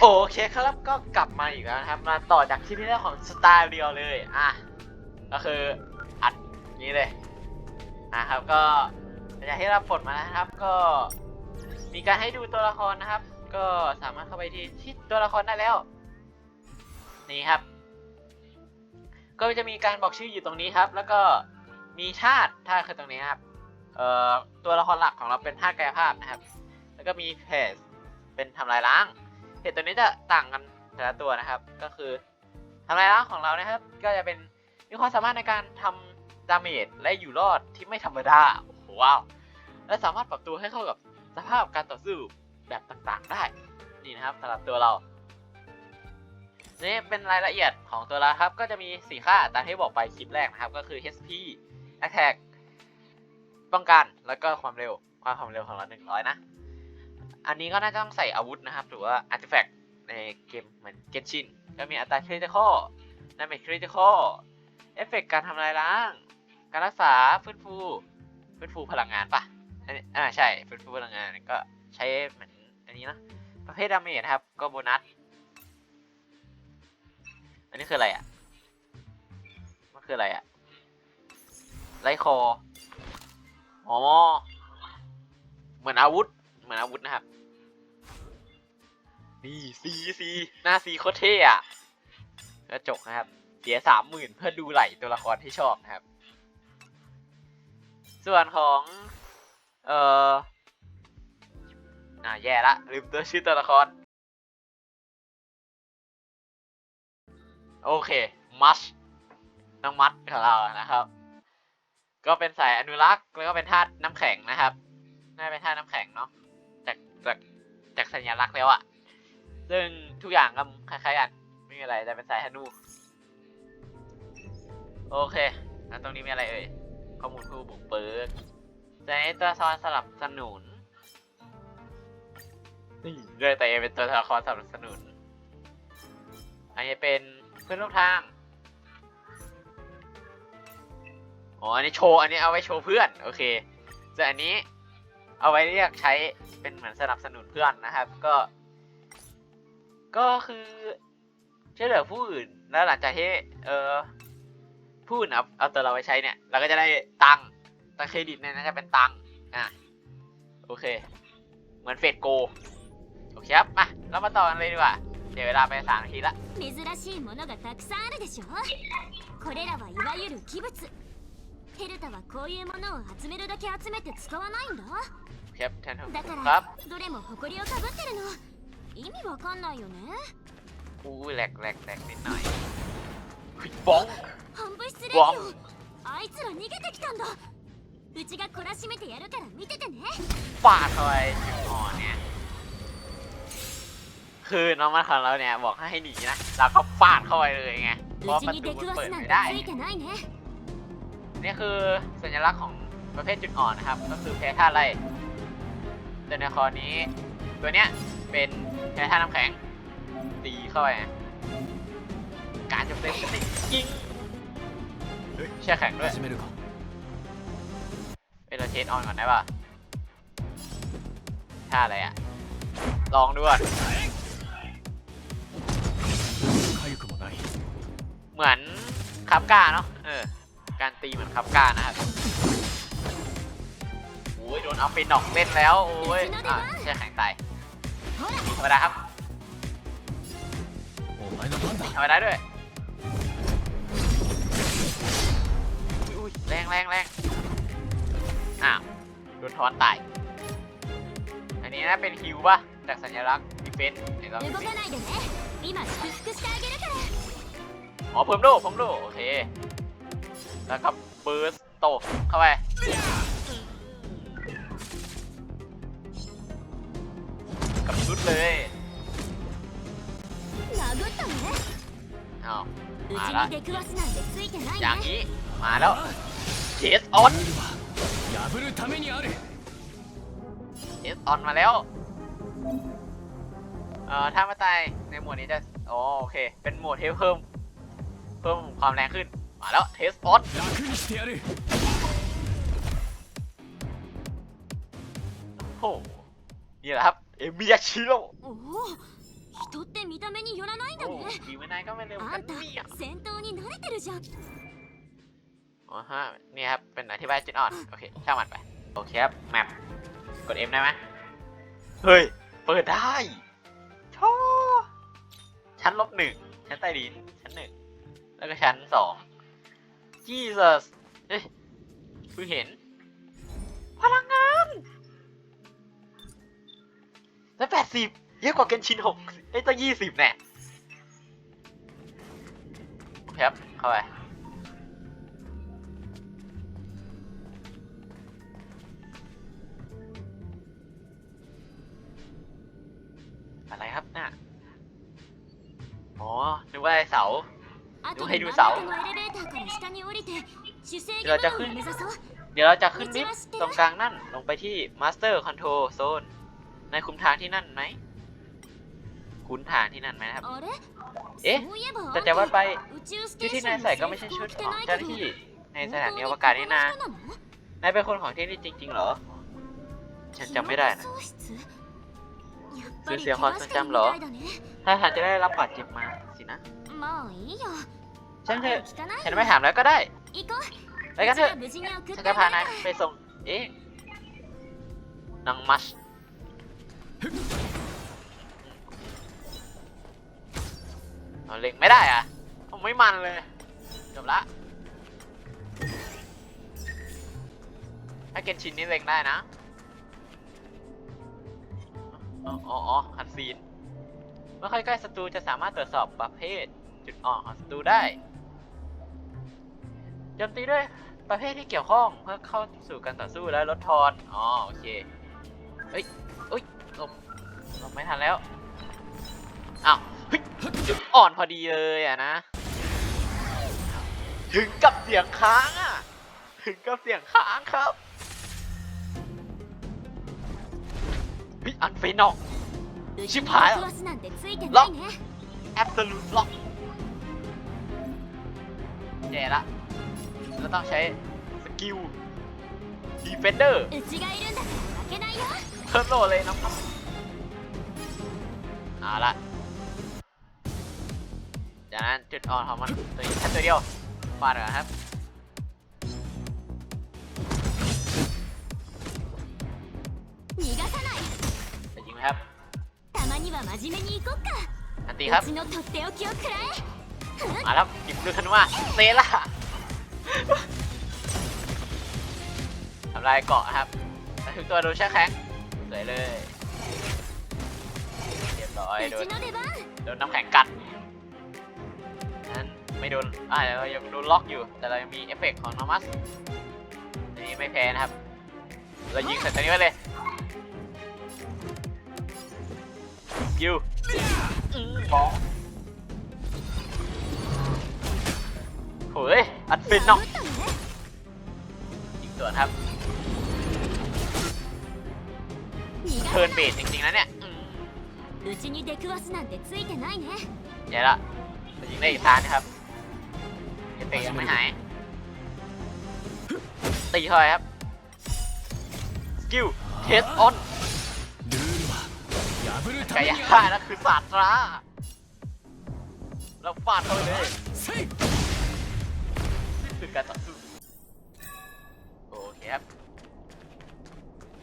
โอเคครับก็กลับมาอีกแล้วนะครับ มาต่อจากคลิปที่แล้วของสไตล์เรียวเลย อะ ก็คืออัดนี้เลยอะครับก็อย่างที่เราปลดมาแล้วนะครับ ก็มีการให้ดูตัวละครนะครับ ก็สามารถเข้าไปที่ที่ตัวละครได้แล้ว นี่ครับ ก็จะมีการบอกชื่ออยู่ตรงนี้ครับ แล้วก็มีธาตุธาตุคือตรงนี้ครับเอ่อตัวละครหลักของเราเป็นธาตุกายภาพนะครับ แล้วก็มีเพจเป็นทำลายล้าง เพจตัวนี้จะต่างกันแต่ละตัวนะครับ ก็คือทำลายล้างของเรานะครับ ก็จะเป็นมีความสามารถในการทำดาเมจและอยู่รอดที่ไม่ธรรมดาโอ้โหว้าวและสามารถปรับตัวให้เข้ากับสภาพการต่อสู้แบบต่างๆได้นี่นะครับสำหรับตัวเรานี่เป็นรายละเอียดของตัวเราครับ ก็จะมี4ค่าตามที่บอกไปคลิปแรกนะครับ ก็คือ HP Attack ป้องกันแล้วก็ความเร็วความความเร็วของเรา100 นะ อันนี้ก็น่าจะต้องใส่อาวุธนะครับ หรือว่า Artifact ในเกมเหมือน Genshin ก็มีอัตรา Critical Damage Critical เอฟเฟกต์การทำลายล้าง การรักษาฟื้นฟูฟื้นฟูพลังงานปะอันนี้อ่าใช่ฟื้นฟูพลังงานก็ใช้เหมือนอันนี้นะประเภทดาเมจนะครับ ก็โบนัส อันนี้คืออะไรอะ มันคืออะไรอะไลคออ๋อเหมือนอาวุธ เหมือนอาวุธนะครับ นี่ซีซีหน้าซีโคตรเท่อะกระจกนะครับ เสียสามหมื่นเพื่อดูไหลตัวละครที่ชอบนะครับ ส่วนของ เอ่ออ่าแย่ละลืมตัวชื่อตัวละคร โอเค มัชน้องมัดของเรานะครับ ก็เป็นสายอนุรักษ์แล้วก็เป็นธาตุน้ำแข็งนะครับ น่าจะเป็นธาตุน้ำแข็งเนาะจากจากจากสัญลักษณ์แล้วอะ ซึ่งทุกอย่างก็คล้ายๆกันไม่มีอะไรแต่เป็นสายธนูโอเคแล้วตรงนี้มีอะไรเอ่ยข้อมูลผู้บุกเบิกแต่ในตัวละครสลับสนุนเลือกแต่เองเป็นตัวละครสนับสนุน อันนี้เป็นเพื่อนร่วมทาง อ๋อ อันนี้โชว์ อันนี้เอาไว้โชว์เพื่อน โอเคส่วนอันนี้เอาไว้เรียกใช้เป็นเหมือนสนับสนุนเพื่อนนะครับ ก็ ก็คือช่วยเหลือผู้อื่น แล้วหลังจากที่ เออผู้อื่นเอาเอาตัวเราไปใช้เนี่ย เราก็จะได้ตังค์ตังค์เครดิตเนี่ยน่าจะเป็นตังค์ อ่ะ โอเค เหมือนเฟดโก โอเคครับ มา เรามาต่อกันเลยดีกว่า เดี๋ยวเวลาไปสามนาทีละ 珍しいものがたくさんあるでしょこれらはいわゆる器物ヘルタはこういうものを集めるだけ集めて使わないんだ ครับท่านผู้ช だ ม か ครั ら บ どれも埃をかぶってるの 意味わかんないよね อู้แหลกแหลกแหลกนิดหน่อยเฮ้ยบ้อง 反物質レディわオあいつら逃げてきたんだうちが懲らしめてやるから見ててね ฟาดเข้าไปจุดอ่อนเนี่ย คือน้องมันของเราเนี่ยบอกให้หนีนะ เราก็ฟาดเข้าไปเลยไง เพ う ราะ ち ประ に ตู 出く มัน わ เปิ す ด なん ไม่ て ได้ ついてないね นี่คือสัญลักษณ์ของประเภทจุดอ่อนนะครับ ก็คือแพ้ธาตุอะไรแต่ในคอนี้ ตัวเนี้ย เป็นแค่ท่าน้ำแข็งตีเข้าไปการจมเต็มติยิงแช่แข็งด้วยไป็นเราเชนออนก่อนได้ป่ะท่าอะไรอะ ลองด้วยเหมือนคับกาเนาะเออการตีเหมือนคับกานะครับโอ้ยโดนเอาไปหนอกเล่นแล้ว โอ้ยอะแช่แข็งตาย ธรรมดาครับธรรมด้ด้วยอุ้ยแรงแรงแรงอ้าวโดนทอนตาย อันนี้นะเป็นฮิวป่ะ จากสัญลักษณ์ดิเฟนต์ไหนลองดูอ๋อเพิ่มโลเพิ่มโลโอเค แล้วก็เบิร์สโตเข้าไป ชุดเลยเอมาละอย่างนี้มาแล้วเคสออนเคสออนมาแล้วเอ่อถ้าไม่ตายในหมวดนี้จะโอเค เป็นหมวดที่เพิ่ม เพิ่มความแรงขึ้น มาแล้วเทสออนโอ้โหนี่แหละครับ เอมิยาชิโร่ おお人って めに寄らないんだ โอ้ ね ฝีมือนายก็ไม่เร็วกั あ น んた เนี่ย 戦闘に慣れてるじゃん อ๋อฮะนี่ครับ เป็นอธิบายจุดอ่อน โอเค ช่างมันไป โอเคครับ แมป กด M ได้ไหมเฮ้ย เปิดได้ชอชั้นลบหนึ่ง ชั้นใต้ดิน ชั้นหนึ่ง แล้วก็ชั้นสอง Jesus เฮ้ยเพิ่งเห็น พลังงาน และแปดสิบเยอะกว่าเกนชินหกไอ้ตั้งยี่สิบแน่ครับเข้าไปอะไรครับน่ะอ๋อนึกว่าเสาดูให้ดูเสาเดี๋ยวเราจะขึ้น เดี๋ยวเราจะขึ้นลิฟตตรงกลางนั่น ลงไปที่ Master Control Zone นายคุ้มทางที่นั่นไหมคุ้นทางที่นั่นไหมครับ เอ๊ะ แต่จะว่าไปชุดที่นายใส่ก็ไม่ใช่ชุดของเจ้าที่ในสถานีอวกาศนี่นะ นายเป็นคนของที่นี่จริง ๆ เหรอ ฉันจำไม่ได้นะสูญเสียความทรงจำเหรอ ถ้าหากจะได้รับบาดเจ็บมาสินะ ฉันเถอะฉันไม่ถามแล้วก็ได้ ไปกันเถอะ ฉันจะพานายไปส่ง เอ๊ะนางมัช เอาเล็งไม่ได้อะเอาไม่มันเลยจบละถ้าเกนชินนี่เล็งได้นะอ๋ออ๋อหัดซีน เมื่อใกล้ศัตรูจะสามารถตรวจสอบประเภท จุดอ่อนของศัตรูได้โจมตีด้วยประเภทที่เกี่ยวข้องเพื่อเข้าสู่การต่อสู้และลดทอน อ๋อ โอเค เฮ้ยเฮ้ย เราไม่ทันแล้วอ้าวอ่อนพอดีเลยอะนะ ถึงกับเสียงค้างอะ ถึงกับเสียงค้างครับพี่อันเฟนอกชิบหายล็อกแอบส์ลูทล็อกเย่ละเราต้องใช้สกิลดีเฟนเดอร์เพิ่มโลเลยนะครับ เอาละจากนั้นจุดอ่อนของมันตัวแค่ตัวเดียวฟาดเหรอครับจะยิงไหมครับอันตีครับมาแล้วหยิบลูกธนว่าเซล่าทำลายเกาะครับแล้วถึงตัวโดนแช่แข็งสวยเลย อ้ยโดนโดนน้ำแข็งกัดนั้นไม่โดนอ่าเรายังโดนล็อกอยู่ แต่เรายังมีเอฟเฟกต์ของนอมัสนี่ไม่แพ้นะครับ เรายิงใส่ตัวนี้ไปเลยยิวบอลโอ้ยอัดฟินเนาะยิงเกิดครับเทิร์นเบสจริงๆนะเนี่ย อืม うちに出くわすなんてついてないね เดี๋ยวละเรายิงได้อีกทางนะครับเอฟเฟกต์ยังไม่หาย ตีเข้าไปครับ สกิล เทสออน ルールは破るた กา め ย に ฆ่า あ นั่นคือศาสตราเราฟาดเข้าไปเลย るせい นี่คือการต่อสู้ โอเคครับ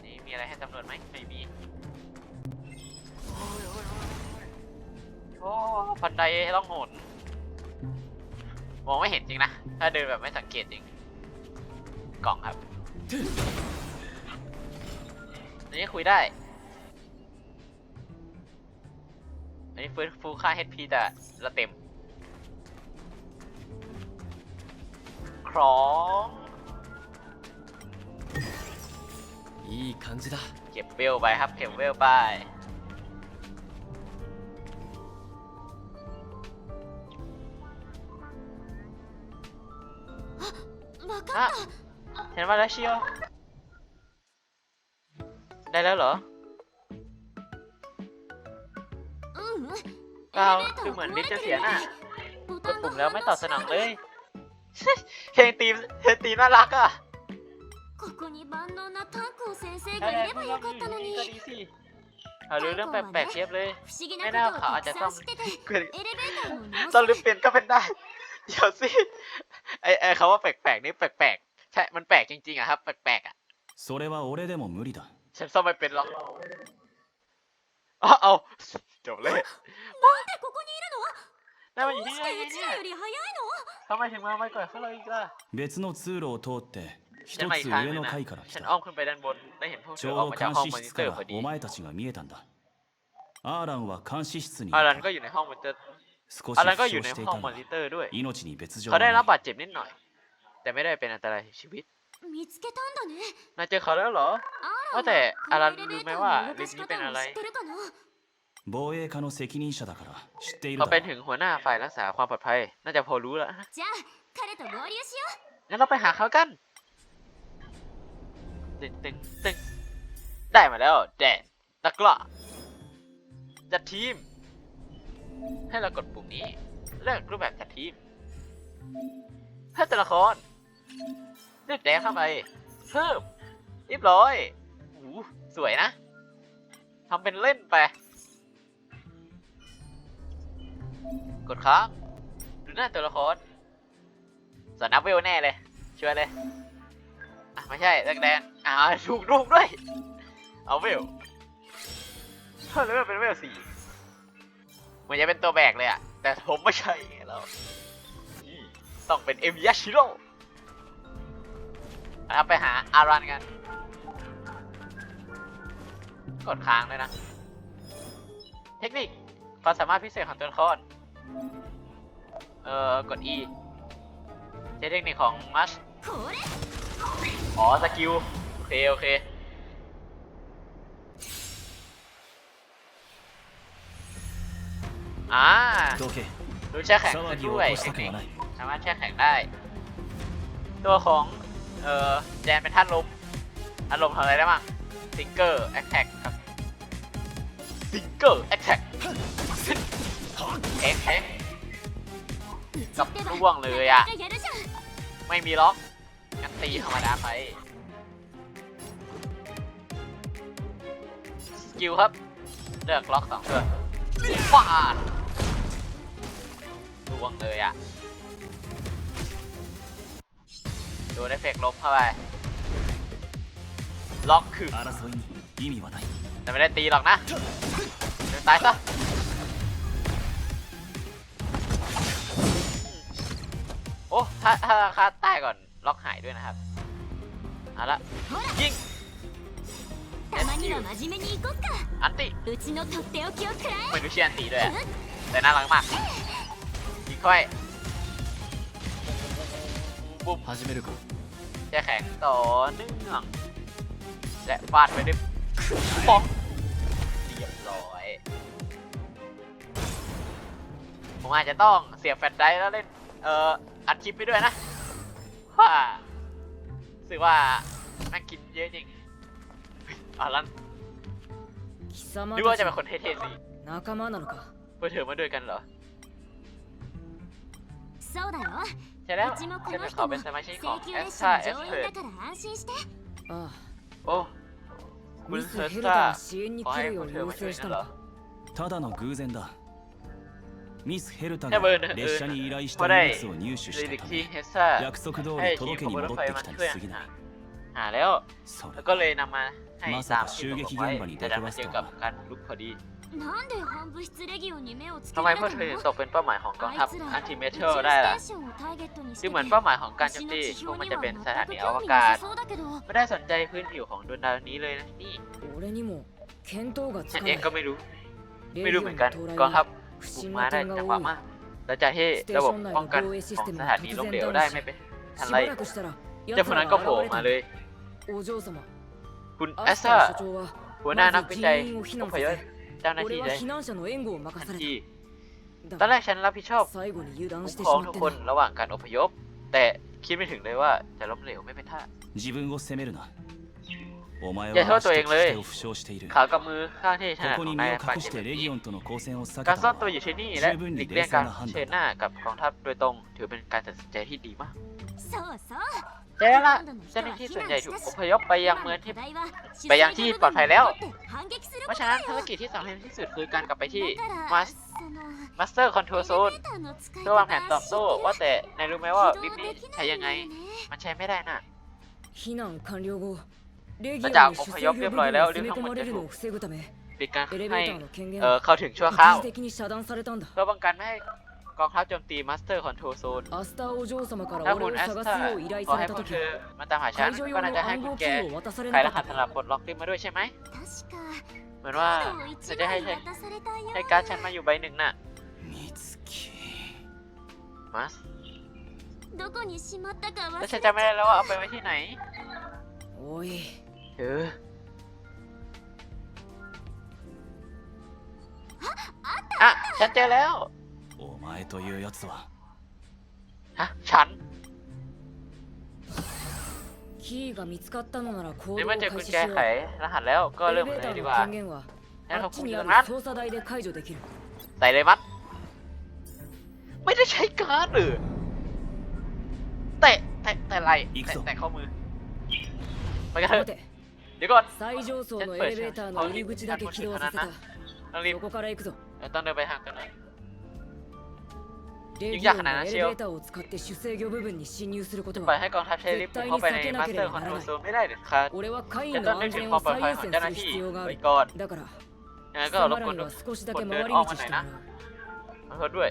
นี่มีอะไรให้ตำรวจไหมไม่มี อ้ยโอ้ยบันไดต้องโหน มองไม่เห็นจริงนะ ถ้าเดินแบบไม่สังเกตจริง กล่องครับอันนี้คุยได้ อันนี้ฟื้นฟูค่า HP แต่ละเต็ม ครอง いい感じだ เก็บเวลไปครับ เก็บเวลไป ะ เห็นว่าแล้วเชียว ได้แล้วเหรอเราคือเหมือนลิฟจะเสียหน้ากดปุ่มแล้วไม่ตอบสนองเลย เพลงตีมเพลงตีน่ารักอะ。เอาเรื่องแปลกๆเทียบเลย ไม่น่าเขาอาจจะต้องเปลี่ลืมเปลี่ยนก็เป็นได้ เดี๋ยวสิไอไอคำว่าแปลกๆนี่แปลกๆ ใช่ มันแปลกจริงๆอะครับ แปลกๆอะ それは俺でも無理だ ฉันซ่อมไม่เป็นหรอกเอาเอาจบเลย なんでここにいるの นั่น ど มัน う อยู่ที่ し ไหน てうち เนี่ย らより早いの ทำไมถึงมาไม่ก่อนพวกเราอีกล่ะ 別の通路を通って一 ฉันมาอี つ กทาง 上 นึง の นะ 階から来 ฉัน た อ้อมขึ้นไปด้านบน ได้เห็นพวก ち เธอ ょ ออก うど มาจาก 監 ห้อง 視 มอนิ 室 เตอ か ร์พอ ら ดี お前たちが見えたんだアーランは監視室にい อารัน た ก็อยู่ในห้องมอนิเตอร์ อะไรก็อยู่ในห้องมอนิเตอร์ด้วยเขาได้รับบาดเจ็บนิดหน่อย แต่ไม่ได้เป็นอันตรายชีวิตนายเจอเขาแล้วเหรอว่าแต่อลันรู้ไหมว่าลิสนี้เป็นอะไรเขาเป็นถึงหัวหน้าฝ่ายรักษาความปลอดภัย น่าจะพอรู้แล้วงั้นเราไปหาเขากันตึงตึงตึงได้มาแล้วแดนตะกร้อจัดทีม ให้เรากดปุ่มนี้ เลือกรูปแบบจัดทีมเพิ่มตัวละครเลือกแดงเข้าไป เพิ่มเรียบร้อยโอ้สวยนะทำเป็นเล่นไป กดค้างดูหน้าตัวละครสนนับเวลแน่เลยช่วยเลยอะไม่ใช่แดงแดงอ่าถูกรูปด้วย เอาเวลเฮ้ยแล้วเป็นเวลสี่ เหมือนจะเป็นตัวแบกเลยอะแต่ผมไม่ใช่แล้วต้องเป็นเอ็มยาชิโร่เราไปหาอารันกัน กดค้างเลยนะ เทคนิคความสามารถพิเศษของตัวละครเอ่อกด E ใช้เทคนิคของมัชอ๋อ สกิล โอเค โอเค อ่าどけรู้แช่แข็งก็ด้วย สามารถแช่แข็งได้ ตัวของ เอ่อ แดนเป็นท่าตุลมอารมณ์ทำอะไรได้บ้างซิงเกอร์แอคแท็กครับซิงเกอร์แอคแท็กแอคแท็กกับร่วงเลยอะ ไม่มีล็อกกันตีธรรมดาไป สกิลครับ เลือกล็อกสองตัวว้า ล่วงเลยอะ่ะโดนเอฟเฟกต์ลบเข้าไป ล็อกคือแต่ไม่ได้ตีหรอกนะเดี๋ยวตายซะโอ้ถ้าถ้าคาใต้ก่อนล็อกหายด้วยนะครับ เอาละยิงอันติไม่รู้ชื่ออันติด้วยแต่น่ารักมาก ยิงเข้าไปบุ้ม 始めるか แช่แข็งต่อเนื่อง และฟาดไปด้วยปองเรียบร้อย ผมอาจจะต้องเสียบแฟลชไดรฟ์แล้วเล่น เอ่อ อัดคลิปไปด้วยนะว่ารู้สึกว่าแม่งกินเยอะจริงเฮ้ยอ่ะลัน 貴様 นึกว่า た จะ ち เป็นคนเท่ๆสิ 仲間なのか เพื่อเธอมาด้วยกันเหรอ そうだよ ใช่แล้ว うちもこ ฉัน の เป็นเขา 人も เป็นสมาชิกของ 請求 เอ 列 ส 車 ซ่า の เอส 乗員 เพิร์ だから安心してあ โอ้ あ คุณ ミス เซอร์ ヘル ซ่า タが支援に ขอ 来 ให้ るよ พว う กเธอ 要 มาช่วย 請し นั่ た นเหร の อ かただの偶然だミス・ヘルタやがばいね列車に依頼したこれ荷物を入手し ลิลิ た ก た ที่ め เฮสซ่า 約束通 ให้ り ทีม 届 ข け บวน に รถ 戻 ไฟ って มา きたに ช่วย 過ぎな หาย หาแล้ว それ แล้วก็เลยนำมาให้ まさ ตาม か ที่ 襲 ต 撃 กไว้ 現場に แต่ 出 ดัน く มา わす เจอ と กับ は การลุกพอดี ทำไมเพื่อเธอถึงตกเป็นเป้าหมายของกองทัพอันติเมเทลได้ล่ะคือเหมือนเป้าหมายของการโจมตีพวกมันจะเป็นสถานีอวกาศ ไม่ได้สนใจพื้นผิวของดวงดาวนี้เลยนะนี่ฉันเองก็ไม่รู้ ไม่รู้เหมือนกันกองทัพบุกมาได้จังหวะมากหลังจะให้ระบบป้องกันของสถานีล้มเหลวได้ไม่เป็นทันไรเจ้าพวนั้นก็โผล่มาเลย คุณแอสเซอร์หัวหน้านักวิจัยอพยพ เจ้าหน้าที่เลยทันทีตอนแรกฉันรับผิดชอบคุ้มครองทุกคนระหว่างการอพยพ แต่คิดไม่ถึงเลยว่าจะล้มเหลวไม่เป็นท่าอย่าโทษตัวเองเลยขากับมือข้างที่ฉัดของนายปัจจุบันๆการซ่อนตัวอยู่ที่นี่และหลีกเลี่ยงการเชิญหน้ากับกองทัพโดยตรง ถือเป็นการตัดสินใจที่ดีมากใช่แล้วล่ะเจ้าหน้าที่ส่วนใหญ่ถูกอพยพไปยังเมืองที่ไปยังที่ปลอดภัยแล้ว เพราะฉะนั้นภารกิจที่สำคัญที่สุดคือการกลับไปที่มาสมาสเตอร์คอนโทรลโซนเพื่อวางแผนตอบโต้ว่าแต่นายรู้ไหมว่าวิปนี้ใช้ยังไง มันใช้ไม่ได้น่ะหลังจากอพยพเรียบร้อยแล้วเรื่องทั้งหมดจะถูกปิดการให้เข้าถึงชั่วคราวเพื่อป้องกันไม่ให้กองทัพโจมตีมาสเตอร์คอนโทรลโซนถ้าคุณแอสตาขอให้พวกเธอมาตามหาฉันก็น่าจะให้กุญแกไขรหัสสำหรับปลดล็อกลิฟมาด้วยใช่ไหม มือนว่าจะได้ให้ให้การ์ดฉันมาอยู่ใบหนึ่งน่ะมัสแล้วฉันจะไม่ได้แล้วว่าเอาไปไว้ที่ไหนโอ้ยเอออะฉันเจอแล้วฮะฉัน キーが見つかったのなら行 ใน 動を เมื่อเจอกุ 開 ญ 始 แจ しよ ไข う รหัสแล้วก็ エレ เริ่ม ベー เล タ ย ー ดี の กว่า 権限は งั้น あ เขา っ คุ ち ม に อยู่ あ ต る รงนั้น 操作台で解除できる ใส่เลยมัด ไม่ได้ใช้การ์ดหรือเตะเตะแต่ไหล อีก เตะ สอง แต่ข้อมือไปกันเถ 待 อะ て เดี๋ยวก่อน 最上層のエレベーターの入り口だけ起動させた ต้องรีบ そこから行くぞ เดี๋ยวต้องเดินไปทางกันนะ ยิ่งใหญ่ขนาดนั้นเชียวปล่อยให้กองทัพเชลิปเข้าไปในมาสเตอร์ของโรลโซนไม่ได้เด็ดขาดจะต้องนึกถึงความปลอดภัยของเจ้าหน้าที่ไว้ก่อนยังไงก็รบกวนกดเดินอ้อมมาหน่อยนะขอโทษด้วย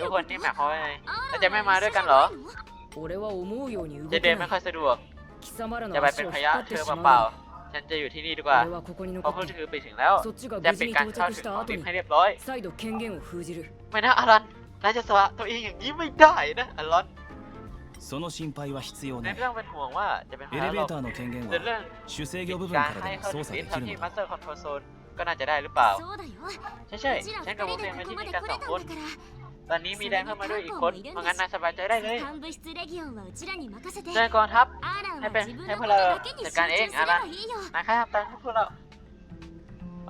ทุกคนที่หม่ยค่าไงแล้วจะไม่มาด้วยกันเหรอจะเดินไม่ค่อยสะดวกจะไปเป็นพยะเธอเปล่า ฉันจะอยู่ที่นี่ดีกว่า 俺はここに เพราะ 残 พว っ ก て เธอไปถึงแล้ว そっちが จะ 無事 ปิด に การ 到 เข้า 着 ถึ し ง た ของ 後 ลิฟ に ต์ให้เรียบร้อย 再度権限を封じる ไม่นะอลันนายจะสละตัวเองอย่างนี้ไม่ได้นะอลัน その心配は必要 นาย ない ไม่ต้องเป็นห่วงว่าจะเป็น エ ภา レ ระหร ベー อก ターの権限 แต่ は เรื่อง 主制 ปิ 御 ด 部分 การ から ให้ でも เข้า 操 ถึง 作 ลิ で ฟต์ き เท่า る ที่ の มา だ สเตอร์คอนโทรลโซนก็น่าจะได้หรือเปล่า そうだよ ใช่ใช่ うちら ฉันกับ 二 โอ 人 เค で มา こ ที่ こま นี่ で กัน 来 สอง れた คน んだから ตอนนี้มีแดงเข้ามาด้วยอีกคน เพราะงั้นนายสบายใจได้เลยเจอกองทัพให้เป็นให้พวกเราจัดการเองอะนะนะครับตามพวกเรา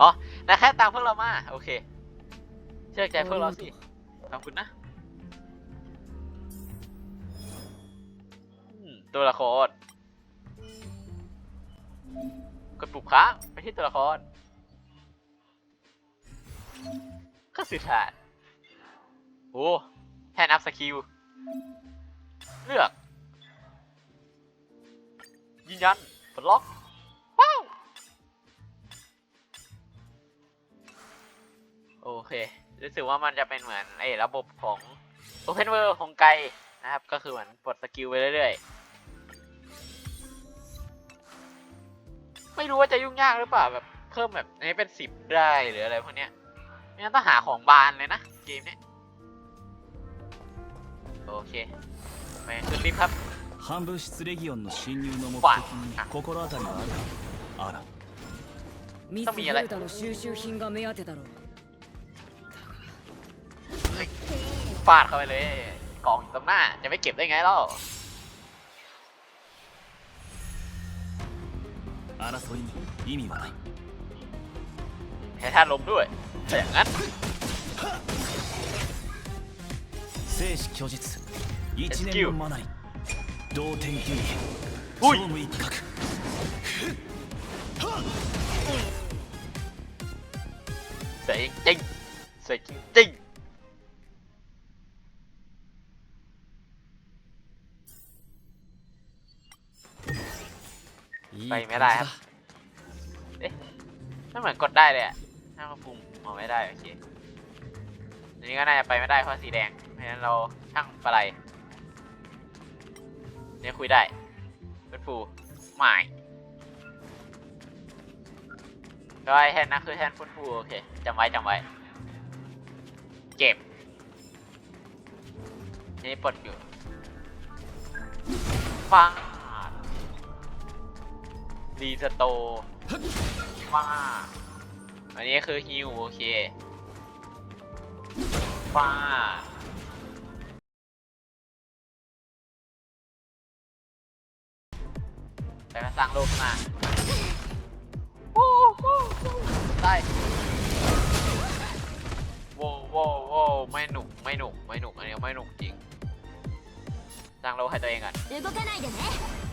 อ๋อ นะครับตามพวกเรามา โอเค เชื่อใจพวกเราสิ ขอบคุณนะ ตัวละคร กดปุ่มค้างไปที่ตัวละครก็สื่อสา โอ้แทนอัพสกิล เลือก ยืนยันปลดล็อก ว้าว โอเค รู้สึกว่ามันจะเป็นเหมือนไอ้ระบบของ Open World ของไกลนะครับ ก็คือเหมือนปลดสกิลไปเรื่อยๆ ไม่รู้ว่าจะยุ่งยากหรือเปล่าแบบเพิ่มแบบนี้เป็นสิบได้หรืออะไรพวกเนี้ยไม่งั้นต้องหาของบานเลยนะ เกมเนี้ย โอเค ไปขึ้นลิฟต์ครับ 半部室レギオンの侵入の目わ的に心当たりはあるあらミストミーやれヘルタの収集品が目当てだろう ฟาดเข้าไปเลย กล่องอยู่ตรงหน้า จะไม่เก็บได้ไงเล่า 争いに意味はない แพ้ท่าลมด้วยแต่อย่างนั้น 生死虚実一年のマナリ同点球おい超無一角 สวยจริงสวยจริง いいはい感じメラやไม่เหมือนกดได้เลยอะถ้ามาปุ่มมองไม่ได้โอเคอันนี้ก็น่าจะไปไม่ได้เพราะสีแดง เพราะฉะนั้นเราช่างปลาไหลเนี่ยคุยได้เป็นฟูใหม่ก็ไอแทนนะคือแทนฟุนฟูโอเคจำไว้จำไว้ เก็บ นี่ปลดอยู่ ฟังรีสโตฟ้าอันนี้คือฮิวโอเคฟ้า แต่ก็สร้างโลกขึ้นมาวู้วู้วู้ได้โว้วโว้วโว้วไม่หนุก ไม่หนุก ไม่หนุก อันนี้ไม่หนุกจริง ส ตั้งโลให้ตัวเองก่อน 動かないでね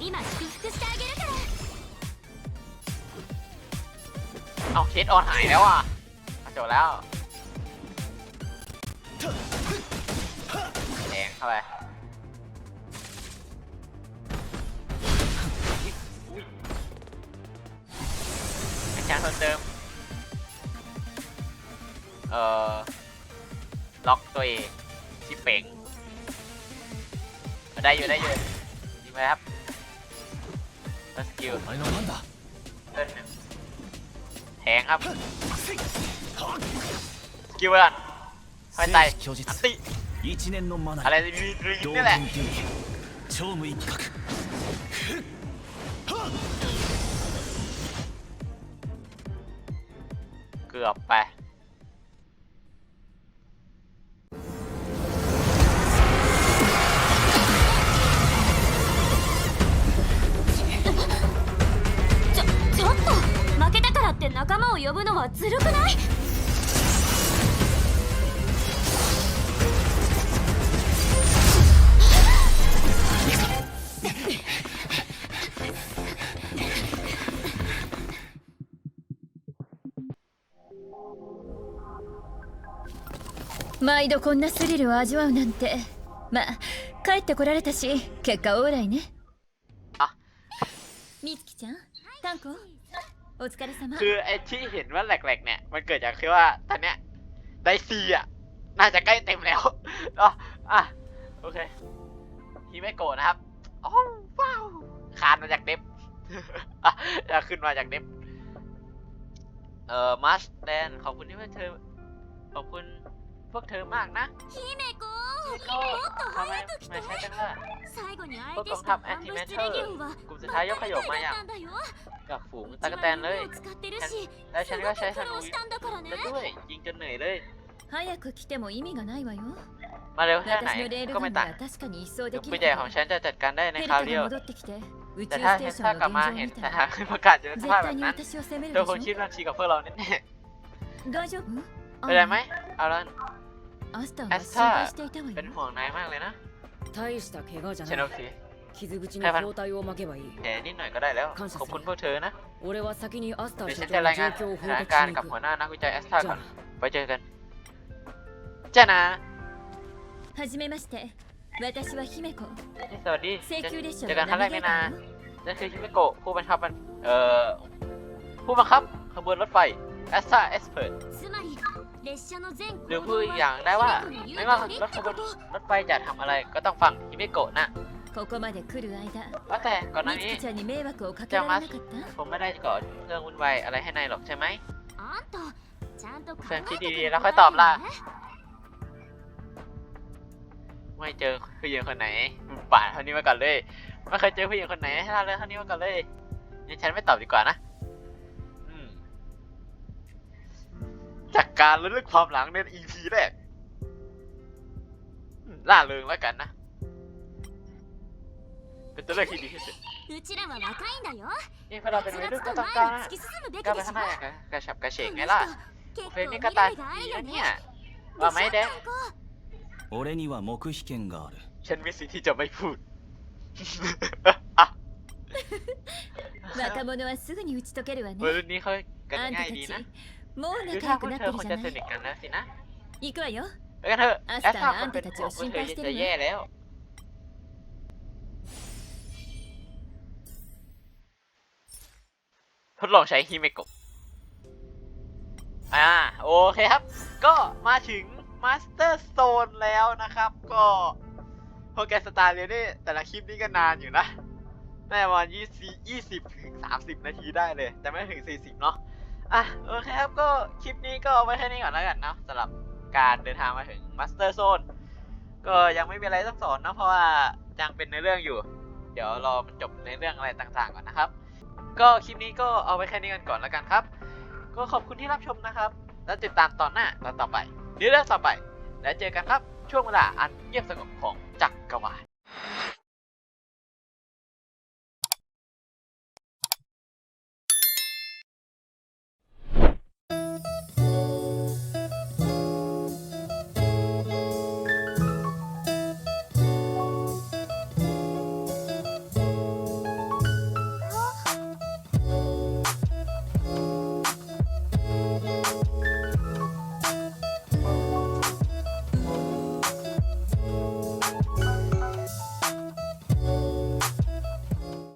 今祝福してあげるから เอาเคสออนหายแล้วอ่ะเอาจบแล้วแดงเข้าไป อาจารย์คนเดิม เอ่อ ล็อกตัวเองชิปเป่งได้อยู่ได้อยู่ยิงไปครับแล้วสกิล お前の番だ เล่นหนึ่งแทงครับ สกิลไปก่อนค่อยไต่ 聖騎巨 อัน 術 ติ 一年のマナ อะไร イ รีรี 同 นี่แหละ 点流超無一角 กือบไป 毎度こんなスリルを味わうなんてまあ帰ってこられたし結果オーライねあみつきちゃんタンコお疲れ様 คือไอ้ที่เห็นว่าแหลกๆเนี่ย มันเกิดจากคือว่าตอนเนี้ยได้ซีอ่ะ น่าจะใกล้เต็มแล้ว อ๋ออ่ะ โอเคฮิเมโกะนะครับโอ้ว้าวคานมาจากเด็บ อ่ะอยากขึ้นมาจากเด็บ เอ่อมัสแดนขอบคุณที่พวกเธอ ขอบคุณพวกเธอมากนะ 姫子 ฮิเมโกะทำไมไม่ใช่กันล่ะ 最後に相พวก 手 กอง し ทั た พแอน ファン ติ ブ แม ス ท チ เทอ レ ร์ ギオンは กลุ่มสุดท้ายยกขยบมาอย่าง なんだよ กับฝูง う ตะ ち ก は แตนเลย 弓を使ってるし และฉันก็ใช้ す ธ ご นู く苦労したんだからね แล้วด้วย ยิงจนเหนื่อยเลย 早く来ても意味がないわよ มาเร็วแค่ไหน 私のレール ก็ ガ ไม่ ンな ต่าง ら確かに一掃 ยุ で ค き ผู้ る ใหญ่ け ของ ど ฉันจะจัดการได้ใน ヘル คราว タ เดียว が戻ってきて宇宙 แต่ถ้าเทสซากลับมาเห็นแต่หากประกาศจะท่าแบบนั้นโดนคนคิดบัญชีกับเพวกเราแน่ๆไป็นไรไหมเอาล่ะแอสตาเป็นห่วงนายมากเลยนะเชนโอเค傷口の包帯を巻けばいい。え、นิดหน่อยก็ได้แล้วขอบคุณพวกเธอนะ俺は先にアスター社長の状況を報告しにาく。กับหัวหน้านักวิจัยแอสตาก่อนไปเจอกันจ้านะはめまして私は姫子 สวัสดี 請求列車 เจอ の กันครั้งแร ナ ก ビ ใน ゲータ นา ーよ นั่นคือฮิเมโกะผู้บังคับมันเอ่อผู้บังคับขบวนรถไฟแอสตราเอสเพิร์ つまり列車の全 หรือ 行 พูด 動 อีกอย่างได้ว่า 姫子の言う ไม่ว่า 通り ร っ ถ て ขบ こ วน と รถไฟจะทำอะไรก็ต้องฟังฮิเมโกะนะ ここまで来る間 ว่าแต่ก่อนหน้า みつ นี้ きちゃんに迷惑をかけられなかった ผมไม่ได้ก่อเรื่องวุ่นวายอะไรให้นายหรอกใช่ไหม あんたちゃんと考え เชิญคิด て ดี か ๆ ら แล้วค่อย 答 ต え อบ て ล่ะ ね ไม่เจอผู้หญิงคนไหนป่าเท่านี้มาก่อนเลย ไม่เคยเจอผู้หญิงคนไหนให้เาเลยเท่านี้มาก่อนเลยยังฉันไม่ตอบดีกว่านะจากการระลึกความหลังใน EP แรกล่าเริงแล้วกันนะ เป็นตัวเลือกที่ดีที่สุดนี่พอเราเป็นวัยรุ่นก็ต้องกล้าก้าไปข้างหน้ากระฉับกระเฉงไงล่ะเพลงนี้ก็ตายดีนะเนี่ยว่าไหมเด็ก 俺には黙秘権がある ฉันมีสิทธิ์ที่จะไม่พูด 若者はすぐに打ち解けるわね วัยรุ่นนี้เขากัน あんた ง่าย た ดี ち นะ もう หรือ 仲 ถ้า 良 พว く ก なっ เธ て อ る คง じ จะ ゃな ส い นิทกันแล้วสินะ 行くわよ ไปกันเถอะ アス แอ タ ส ー ตา が ค あ น ん เป็ た น たち ห่ว を ง 心 เธอ 配して จะ る แย่ わ แล้ว ทดลองใช้ฮิเมโกะอ่าโอเคครับ ก็มาถึง มาสเตอร์โซนแล้วนะครับ ก็โปรแกรมสตาร์เรียนี่ แต่ละคลิปนี้ก็นานอยู่นะน่าจะประมาณยี่สิบยี่สิบถึงสามสิบนาทีได้เลย แต่ไม่ถึงสี่สิบเนาะอะโอเคครับก็คลิปนี้ก็เอาไว้แค่นี้ก่อนแล้วกันเนาะสำหรับการเดินทางมาถึงมาสเตอร์โซนก็ยังไม่มีอะไรต้องสอนเนาะเพราะว่ายังเป็นในเรื่องอยู่ เดี๋ยวรอมันจบในเรื่องอะไรต่างๆก่อนนะครับ ก็คลิปนี้ก็เอาไว้แค่นี้กันก่อนแล้วกันครับ ก็ขอบคุณที่รับชมนะครับ แล้วติดตามตอนหน้าตอนต่อไป หรือเรื่องต่อไป และเจอกันครับช่วงเวลาอันเงียบสงบของจักรวาล